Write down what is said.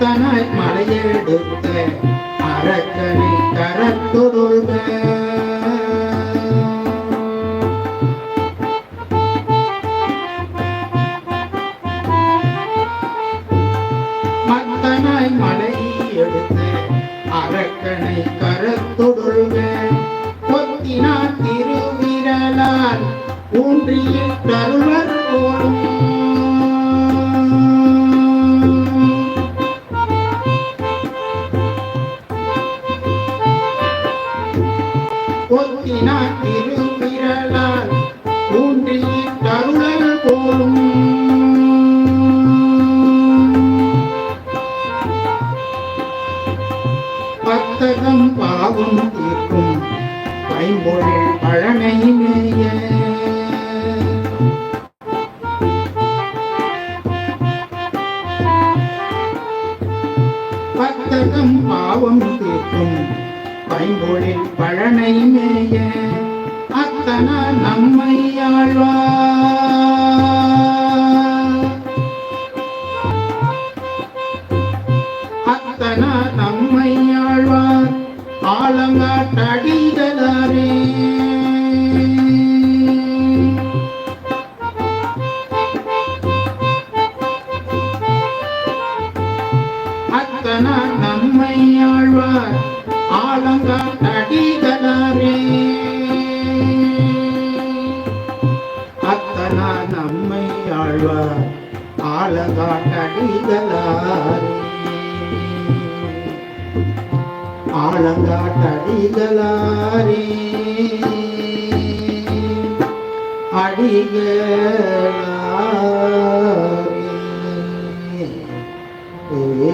அத்தனாய் மலையெடுத்த அரக்கனை கரத்தொடுங்க. மத்தனாய் மலை எடுத்த அரக்கனை கரத்தொடுங்க. கொத்தினார் திருவிரலால் ஊன்றியில் தருவர் போலும். கொத்தினார் திருவிரலால் ஊன்றிய தருளர் போலும். பத்தகம் பாவம் தீர்க்கும் பழனை மேய பத்தகம் பாவம் தீர்க்கும் பைம்பொழில் பழனை மேய அத்தன நம்மை ஆழ்வார். அத்தனா நம்மை ஆழ்வார் ஆலங்காட்டடிகளாரே. அத்தனா நம்மை ஆழ்வார் ஆலங்காட்டடிகளாரே அத்தனா நம்மை ஆழ்வார் ஆலங்காட்டடிகளாரே ஆலங்காட்டடிகளாரே அடிகளாரே. ஏ